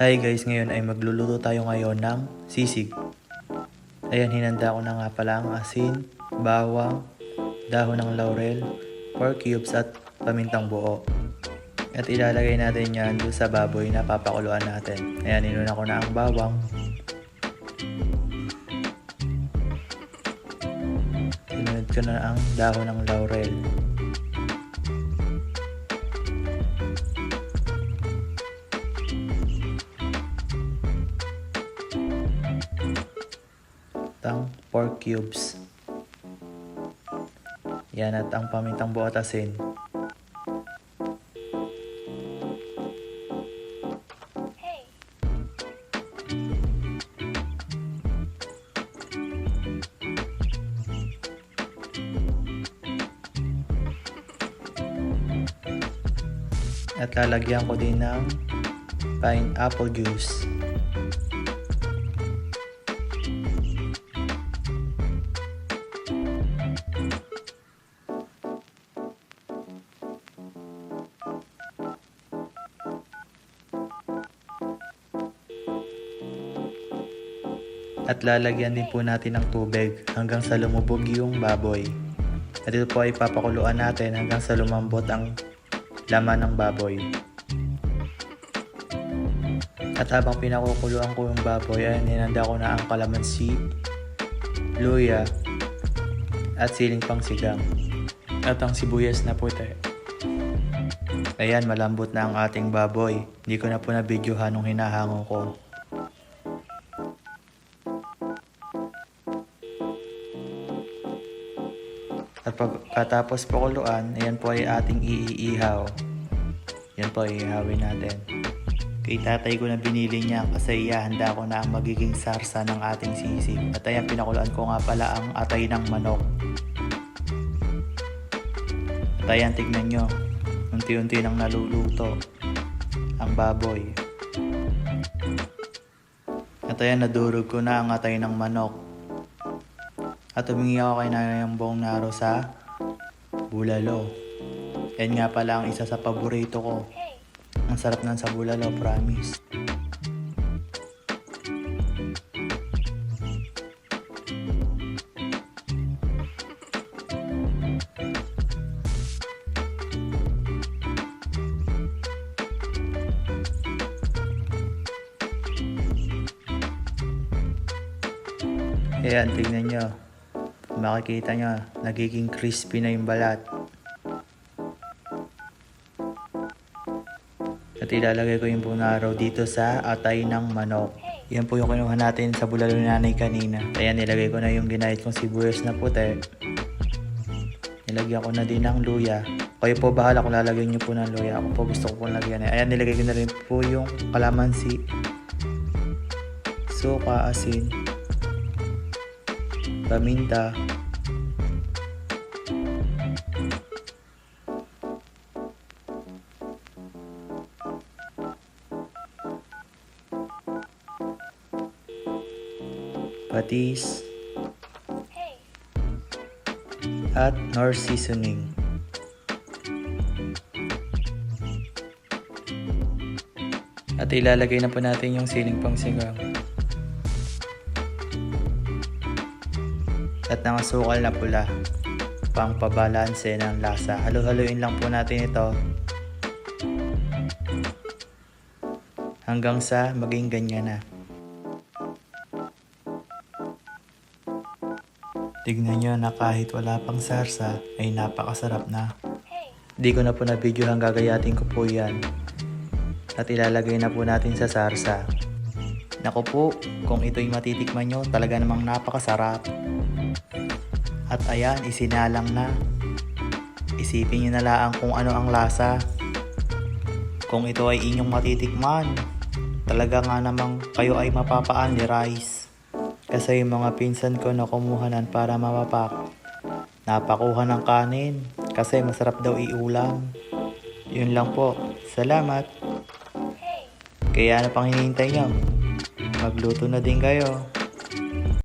Hi guys, ngayon ay magluluto tayo ngayon ng sisig. Ayan, hinanda ko na nga pala ang asin, bawang, dahon ng laurel, pork cubes at pamintang buo. At ilalagay natin yan doon sa baboy na papakuluan natin. Ayan, inuna ko na ang bawang. Sinunod ko na ang dahon ng laurel. At ang pork cubes. Yan at ang pamintang buo at asin. At lalagyan ko din ng pineapple juice. At lalagyan din po natin ng tubig hanggang sa lumubog yung baboy. At ito po ay papakuluan natin hanggang sa lumambot ang laman ng baboy. At habang pinakukuluan ko yung baboy ay ninanda ko na ang kalamansi, luya, at siling pang. At ang sibuyas na puti. Ayan, malambot na ang ating baboy. Hindi ko na po na videohan nung hinahango ko. At pagkatapos pakuluan, ayan po ay ating iihaw. Yan po iihawin natin. Kay tatay ko na binili niya kasi handa ko na ang magiging sarsa ng ating sisig. At ayan pinakuluan ko nga pala ang atay ng manok. At ayan tignan nyo, unti-unti nang naluluto ang baboy. At ayan nadurog ko na ang atay ng manok. At humingi ako kay nanay ng buong naro sa bulalo. Yan nga pala ang isa sa paborito ko. Ang sarap nan sa bulalo, promise. Ayan, tignan nyo. Makikita nyo, nagiging crispy na yung balat. At ilalagay ko yung punaro dito sa atay ng manok. Yan po yung kinuha natin sa bulalo ni nanay kanina. Ayan, nilagay ko na yung ginahit kong sibuyas na puti. Nilagyan ko na din ng luya. Kayo po bahala kung lalagyan nyo po ng luya. Ako po gusto ko pong lagyan. Ayan, nilagay ko na rin po yung kalamansi. Suka, asin, paminta, patis, at nor seasoning. At ilalagay na po natin yung siling pang. At nangasukal na pula pang pabalanse ng lasa. Halo-haloin lang po natin ito hanggang sa maging ganyan na. Tignan nyo na kahit wala pang sarsa ay napakasarap na. Di ko na po na video hang gagayatin ko po yan. At ilalagay na po natin sa sarsa. Naku po, kung ito'y matitikman nyo, talaga namang napakasarap. At ayan, isinalang na. Isipin nyo na lang kung ano ang lasa. Kung ito ay inyong matitikman, talaga nga namang kayo ay mapapaan ni Rice. Kasi yung mga pinsan ko na kumuhanan para mapapak, napakuha ng kanin kasi masarap daw iulam. Yun lang po. Salamat. Kaya ano pang hinihintay nyo? Magluto na din kayo.